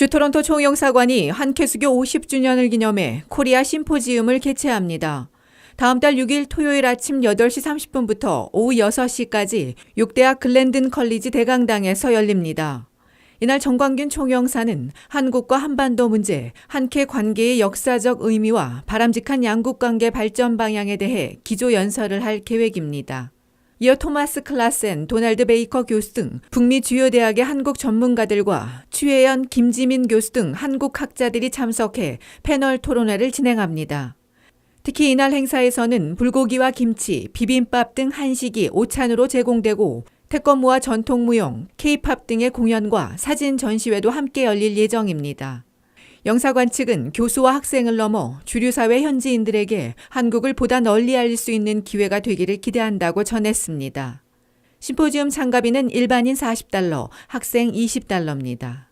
주토론토 총영사관이 한캐수교 50주년을 기념해 코리아 심포지움을 개최합니다. 다음 달 6일 토요일 아침 8시 30분부터 오후 6시까지 6대학 글랜든 컬리지 대강당에서 열립니다. 이날 정광균 총영사는 한국과 한반도 문제, 한캐 관계의 역사적 의미와 바람직한 양국 관계 발전 방향에 대해 기조 연설을 할 계획입니다. 이어 토마스 클라센, 도널드 베이커 교수 등 북미 주요 대학의 한국 전문가들과 추혜연, 김지민 교수 등 한국 학자들이 참석해 패널 토론회를 진행합니다. 특히 이날 행사에서는 불고기와 김치, 비빔밥 등 한식이 오찬으로 제공되고 태권무와 전통무용, 케이팝 등의 공연과 사진 전시회도 함께 열릴 예정입니다. 영사관 측은 교수와 학생을 넘어 주류사회 현지인들에게 한국을 보다 널리 알릴 수 있는 기회가 되기를 기대한다고 전했습니다. 심포지움 참가비는 일반인 40달러, 학생 20달러입니다.